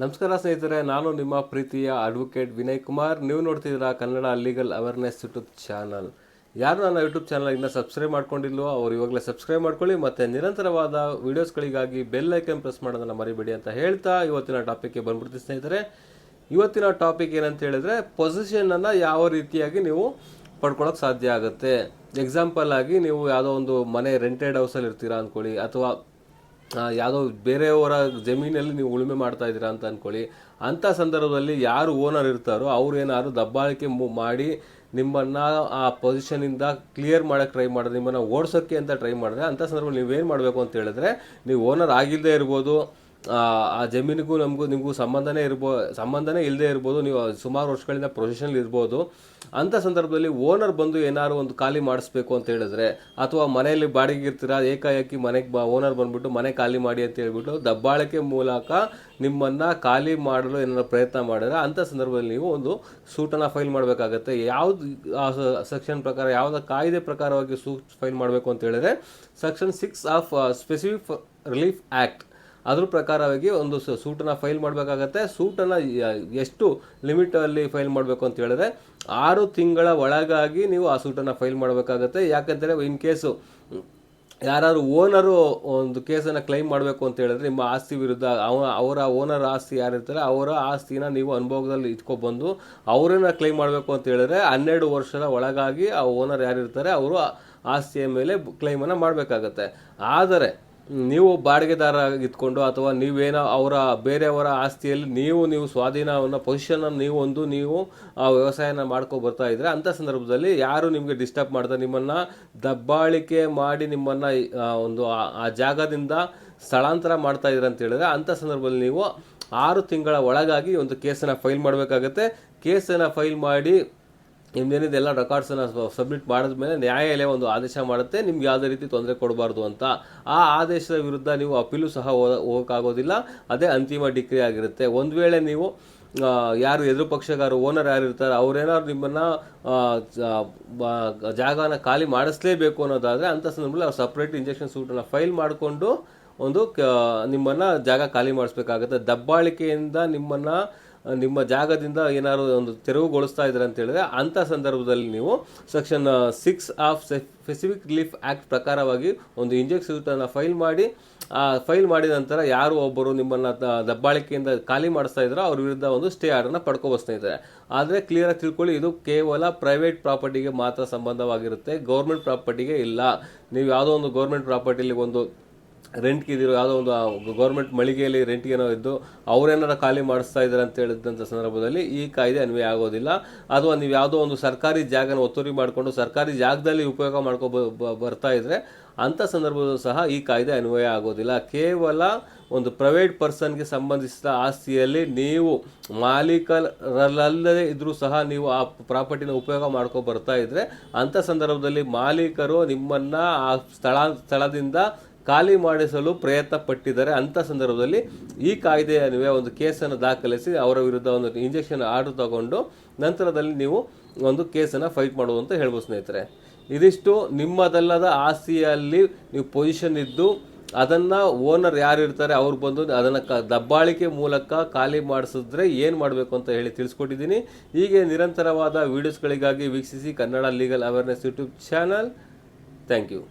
ನಮಸ್ಕಾರ ಸ್ನೇಹಿತರೆ, ನಾನು ನಿಮ್ಮ ಪ್ರೀತಿಯ ಅಡ್ವೊಕೇಟ್ ವಿನಯ್ ಕುಮಾರ್. ನೀವು ನೋಡ್ತಿದ್ದೀರಾ Kannada legal awareness YouTube channel ಯಾರು ನನ್ನ ಯೂಟ್ಯೂಬ್ ಚಾನಲ್ ಇನ್ನೂ ಸಬ್ಸ್ಕ್ರೈಬ್ ಮಾಡ್ಕೊಂಡಿಲ್ವೋ ಅವ್ರು ಇವಾಗಲೇ ಸಬ್ಸ್ಕ್ರೈಬ್ ಮಾಡ್ಕೊಳ್ಳಿ ಮತ್ತು ನಿರಂತರವಾದ ವೀಡಿಯೋಸ್ಗಳಿಗಾಗಿ ಬೆಲ್ ಐಕನ್ ಪ್ರೆಸ್ ಮಾಡೋದನ್ನು ಮರಿಬೇಡಿ ಅಂತ ಹೇಳ್ತಾ ಇವತ್ತಿನ ಟಾಪಿಕ್ಗೆ ಬಂದ್ಬಿಡ್ತೀನಿ ಸ್ನೇಹಿತರೆ. ಇವತ್ತಿನ ಟಾಪಿಕ್ ಏನಂತ ಹೇಳಿದ್ರೆ ಪೊಸಿಷನನ್ನು ಯಾವ ರೀತಿಯಾಗಿ ನೀವು ಪಡ್ಕೊಳ್ಳೋಕೆ ಸಾಧ್ಯ ಆಗುತ್ತೆ? ಎಕ್ಸಾಂಪಲ್ ಆಗಿ ನೀವು ಯಾವುದೋ ಒಂದು ಮನೆ ರೆಂಟೆಡ್ ಹೌಸಲ್ಲಿ ಇರ್ತೀರಾ ಅಂದ್ಕೊಳ್ಳಿ, ಅಥವಾ ಯಾವುದೋ ಬೇರೆಯವರ ಜಮೀನಲ್ಲಿ ನೀವು ಉಳುಮೆ ಮಾಡ್ತಾ ಇದ್ದೀರಾ ಅಂತ ಅಂದ್ಕೊಳ್ಳಿ ಅಂಥ ಸಂದರ್ಭದಲ್ಲಿ ಯಾರು ಓನರ್ ಇರ್ತಾರೋ ಅವ್ರು ಏನಾದ್ರು ದಬ್ಬಾಳಿಕೆ ಮಾಡಿ ನಿಮ್ಮನ್ನು ಆ ಪೊಸಿಷನಿಂದ ಕ್ಲಿಯರ್ ಮಾಡೋಕ್ಕೆ ಟ್ರೈ ಮಾಡಿದ್ರೆ, ನಿಮ್ಮನ್ನು ಓಡಿಸೋಕ್ಕೆ ಅಂತ ಟ್ರೈ ಮಾಡಿದ್ರೆ ಅಂಥ ಸಂದರ್ಭದಲ್ಲಿ ನೀವೇನು ಮಾಡಬೇಕು ಅಂತ ಹೇಳಿದ್ರೆ, ನೀವು ಓನರ್ ಆಗಿಲ್ಲದೆ ಇರ್ಬೋದು ಆ ಜಮೀನಿಗೂ ನಮಗೂ ನಿಮಗೂ ಸಂಬಂಧನೇ ಇರ್ಬೋ, ಸಂಬಂಧನೇ ಇಲ್ಲದೆ ಇರ್ಬೋದು, ನೀವು ಸುಮಾರು ವರ್ಷಗಳಿಂದ ಪ್ರೊಫೆಷನಲ್ ಇರ್ಬೋದು ಅಂಥ ಸಂದರ್ಭದಲ್ಲಿ ಓನರ್ ಬಂದು ಏನಾದ್ರು ಒಂದು ಖಾಲಿ ಮಾಡಿಸ್ಬೇಕು ಅಂತ ಹೇಳಿದ್ರೆ, ಅಥವಾ ಮನೆಯಲ್ಲಿ ಬಾಡಿಗೆ ಇರ್ತೀರಾ, ಏಕಾಏಕಿ ಮನೆಗೆ ಬ ಓನರ್ ಬಂದುಬಿಟ್ಟು ಮನೆ ಖಾಲಿ ಮಾಡಿ ಅಂತ ಹೇಳ್ಬಿಟ್ಟು ದಬ್ಬಾಳಿಕೆ ಮೂಲಕ ನಿಮ್ಮನ್ನು ಖಾಲಿ ಮಾಡಲು ಏನಾದ್ರು ಪ್ರಯತ್ನ ಮಾಡಿದ್ರೆ ಅಂಥ ಸಂದರ್ಭದಲ್ಲಿ ನೀವು ಒಂದು ಸೂಟನ್ನು ಫೈಲ್ ಮಾಡಬೇಕಾಗತ್ತೆ. ಯಾವ್ದು ಸೆಕ್ಷನ್ ಪ್ರಕಾರ, ಯಾವುದ ಕಾಯ್ದೆ ಪ್ರಕಾರವಾಗಿ ಸೂಟ್ ಫೈಲ್ ಮಾಡಬೇಕು ಅಂತ ಹೇಳಿದ್ರೆ section six of specific relief act ಅದ್ರ ಪ್ರಕಾರವಾಗಿ ಒಂದು ಸೂಟನ್ನ ಫೈಲ್ ಮಾಡಬೇಕಾಗತ್ತೆ. ಸೂಟನ್ನು ಎಷ್ಟು ಲಿಮಿಟಲ್ಲಿ ಫೈಲ್ ಮಾಡಬೇಕು ಅಂತ ಹೇಳಿದ್ರೆ, ಆರು ತಿಂಗಳ ಒಳಗಾಗಿ ನೀವು ಆ ಸೂಟನ್ನು ಫೈಲ್ ಮಾಡಬೇಕಾಗತ್ತೆ. ಯಾಕಂದರೆ ಇನ್ ಕೇಸು ಯಾರಾದ್ರೂ ಓನರು ಒಂದು ಕೇಸನ್ನು ಕ್ಲೈಮ್ ಮಾಡಬೇಕು ಅಂತ ಹೇಳಿದ್ರೆ, ನಿಮ್ಮ ಆಸ್ತಿ ವಿರುದ್ಧ ಅವ ಅವರ ಓನರ್ ಆಸ್ತಿ ಯಾರಿರ್ತಾರೆ, ಅವರ ಆಸ್ತಿನ ನೀವು ಅನುಭವದಲ್ಲಿ ಇಟ್ಕೊಬಂದು ಅವರನ್ನ ಕ್ಲೈಮ್ ಮಾಡಬೇಕು ಅಂತ ಹೇಳಿದ್ರೆ, ಹನ್ನೆರಡು ವರ್ಷದ ಒಳಗಾಗಿ ಆ ಓನರ್ ಯಾರಿರ್ತಾರೆ, ಅವರು ಆಸ್ತಿಯ ಮೇಲೆ ಕ್ಲೈಮನ್ನು ಮಾಡಬೇಕಾಗತ್ತೆ. ಆದರೆ ನೀವು ಬಾಡಿಗೆದಾರ ಇದ್ಕೊಂಡು ಅಥವಾ ನೀವೇನೋ ಅವರ, ಬೇರೆಯವರ ಆಸ್ತಿಯಲ್ಲಿ ನೀವು ನೀವು ಸ್ವಾಧೀನವನ್ನು ಪೊಸಿಷನನ್ನು ನೀವು ಒಂದು, ನೀವು ಆ ವ್ಯವಸಾಯನ ಮಾಡ್ಕೊ ಬರ್ತಾ ಇದ್ರೆ ಅಂಥ ಸಂದರ್ಭದಲ್ಲಿ ಯಾರು ನಿಮಗೆ ಡಿಸ್ಟರ್ಬ್ ಮಾಡ್ತಾ ನಿಮ್ಮನ್ನು ದಬ್ಬಾಳಿಕೆ ಮಾಡಿ ನಿಮ್ಮನ್ನು ಒಂದು ಆ- ಜಾಗದಿಂದ ಸ್ಥಳಾಂತರ ಮಾಡ್ತಾ ಇದ್ದೀರ ಅಂತ ಹೇಳಿದ್ರೆ ಅಂಥ ಸಂದರ್ಭದಲ್ಲಿ ನೀವು ಆರು ತಿಂಗಳ ಒಳಗಾಗಿ ಒಂದು ಕೇಸನ್ನು ಫೈಲ್ ಮಾಡಬೇಕಾಗತ್ತೆ. ಕೇಸನ್ನು ಫೈಲ್ ಮಾಡಿ ನಿಮ್ದೇನಿದೆ ಎಲ್ಲ ರೆಕಾರ್ಡ್ಸನ್ನು ಸಬ್ಮಿಟ್ ಮಾಡಿದ ಮೇಲೆ ನ್ಯಾಯಾಲಯ ಒಂದು ಆದೇಶ ಮಾಡುತ್ತೆ. ನಿಮ್ಗೆ ಯಾವುದೇ ರೀತಿ ತೊಂದರೆ ಕೊಡಬಾರ್ದು ಅಂತ. ಆ ಆದೇಶದ ವಿರುದ್ಧ ನೀವು ಅಪೀಲು ಸಹ ಹೋಗೋಕ್ಕಾಗೋದಿಲ್ಲ. ಅದೇ ಅಂತಿಮ ಡಿಗ್ರಿ ಆಗಿರುತ್ತೆ. ಒಂದು ವೇಳೆ ನೀವು ಯಾರು ಎದುರು ಪಕ್ಷಗಾರ, ಓನರ್ ಯಾರು ಇರ್ತಾರೆ, ಅವ್ರೇನಾದ್ರು ನಿಮ್ಮನ್ನು ಜಾಗನ ಖಾಲಿ ಮಾಡಿಸ್ಲೇಬೇಕು ಅನ್ನೋದಾದರೆ ಅಂಥ ಸಂದರ್ಭದಲ್ಲಿ ಅವ್ರು ಸಪ್ರೇಟ್ ಇಂಜೆಕ್ಷನ್ ಸೂಟನ್ನು ಫೈಲ್ ಮಾಡಿಕೊಂಡು ಒಂದು ಕ ನಿಮ್ಮನ್ನು ಜಾಗ ಖಾಲಿ ಮಾಡಿಸ್ಬೇಕಾಗುತ್ತೆ. ದಬ್ಬಾಳಿಕೆಯಿಂದ ನಿಮ್ಮನ್ನು ನಿಮ್ಮ ಜಾಗದಿಂದ ಏನಾದ್ರು ಒಂದು ತೆರವುಗೊಳಿಸ್ತಾ ಇದ್ದಾರೆ ಅಂತ ಹೇಳಿದ್ರೆ ಅಂಥ ಸಂದರ್ಭದಲ್ಲಿ ನೀವು section six of specific relief act ಪ್ರಕಾರವಾಗಿ ಒಂದು ಇಂಜೆಕ್ಷನ್ ಸೂಟನ್ನು ಫೈಲ್ ಮಾಡಿ, ಆ ಫೈಲ್ ಮಾಡಿದ ನಂತರ ಯಾರು ಒಬ್ಬರು ನಿಮ್ಮನ್ನು ದಬ್ಬಾಳಿಕೆಯಿಂದ ಖಾಲಿ ಮಾಡಿಸ್ತಾ ಇದ್ದಾರೆ ಅವ್ರ ವಿರುದ್ಧ ಒಂದು ಸ್ಟೇ ಆರ್ಡರ್ನ ಪಡ್ಕೊಬಸ್ತಾ ಇದ್ದಾರೆ ಆದರೆ ಕ್ಲಿಯರಾಗಿ ತಿಳ್ಕೊಳ್ಳಿ, ಇದು ಕೇವಲ ಪ್ರೈವೇಟ್ ಪ್ರಾಪರ್ಟಿಗೆ ಮಾತ್ರ ಸಂಬಂಧವಾಗಿರುತ್ತೆ ಗೌರ್ಮೆಂಟ್ ಪ್ರಾಪರ್ಟಿಗೆ ಇಲ್ಲ. ನೀವು ಯಾವುದೋ ಒಂದು ಗೌರ್ಮೆಂಟ್ ಪ್ರಾಪರ್ಟಿಲಿ ಒಂದು ರೆಂಟ್ಗೆ ಇದ್ದಿರೋ ಯಾವುದೋ ಒಂದು ಗೌರ್ಮೆಂಟ್ ಮಳಿಗೆಯಲ್ಲಿ ರೆಂಟ್ಗೆ ಏನೋ ಇದ್ದು ಅವರೇನಾರ ಖಾಲಿ ಮಾಡಿಸ್ತಾ ಇದ್ದಾರೆ ಅಂತ ಹೇಳಿದಂಥ ಸಂದರ್ಭದಲ್ಲಿ ಈ ಕಾಯ್ದೆ ಅನ್ವಯ ಆಗೋದಿಲ್ಲ. ಅಥವಾ ನೀವು ಯಾವುದೋ ಒಂದು ಸರ್ಕಾರಿ ಜಾಗನ ಒತ್ತುವರಿ ಮಾಡಿಕೊಂಡು ಸರ್ಕಾರಿ ಜಾಗದಲ್ಲಿ ಉಪಯೋಗ ಮಾಡ್ಕೊ ಬರ್ತಾ ಇದ್ದರೆ ಅಂಥ ಸಂದರ್ಭದಲ್ಲೂ ಸಹ ಈ ಕಾಯ್ದೆ ಅನ್ವಯ ಆಗೋದಿಲ್ಲ. ಕೇವಲ ಒಂದು ಪ್ರೈವೇಟ್ ಪರ್ಸನ್ಗೆ ಸಂಬಂಧಿಸಿದ ಆಸ್ತಿಯಲ್ಲಿ ನೀವು ಮಾಲೀಕರಲ್ಲದೇ ಇದ್ದರೂ ಸಹ ನೀವು ಆ ಪ್ರಾಪರ್ಟಿನ ಉಪಯೋಗ ಮಾಡ್ಕೊ ಬರ್ತಾ ಇದ್ರೆ ಅಂಥ ಸಂದರ್ಭದಲ್ಲಿ ಮಾಲೀಕರು ನಿಮ್ಮನ್ನ ಆ ಸ್ಥಳ, ಸ್ಥಳದಿಂದ ಖಾಲಿ ಮಾಡಿಸಲು ಪ್ರಯತ್ನ ಪಟ್ಟಿದ್ದಾರೆ ಅಂಥ ಸಂದರ್ಭದಲ್ಲಿ ಈ ಕಾಯ್ದೆಯ ನೀವೇ ಒಂದು ಕೇಸನ್ನು ದಾಖಲಿಸಿ ಅವರ ವಿರುದ್ಧ ಒಂದು ಇಂಜೆಕ್ಷನ್ ಆರ್ಡರ್ ತಗೊಂಡು ನಂತರದಲ್ಲಿ ನೀವು ಒಂದು ಕೇಸನ್ನು ಫೈಟ್ ಮಾಡೋದು ಅಂತ ಹೇಳ್ಬೋದು ಸ್ನೇಹಿತರೆ. ಇದಿಷ್ಟು ನಿಮ್ಮದಲ್ಲದ ಆಸ್ತಿಯಲ್ಲಿ ನೀವು ಪೊಸಿಷನ್ ಇದ್ದು ಅದನ್ನು ಓನರ್ ಯಾರು ಇರ್ತಾರೆ ಅವ್ರು ಬಂದು ಅದನ್ನು ಕ ದಬ್ಬಾಳಿಕೆ ಮೂಲಕ ಖಾಲಿ ಮಾಡಿಸಿದ್ರೆ ಏನು ಮಾಡಬೇಕು ಅಂತ ಹೇಳಿ ತಿಳಿಸ್ಕೊಟ್ಟಿದ್ದೀನಿ. ಹೀಗೆ ನಿರಂತರವಾದ ವೀಡಿಯೋಸ್ಗಳಿಗಾಗಿ ವೀಕ್ಷಿಸಿ Kannada legal awareness YouTube channel. Thank you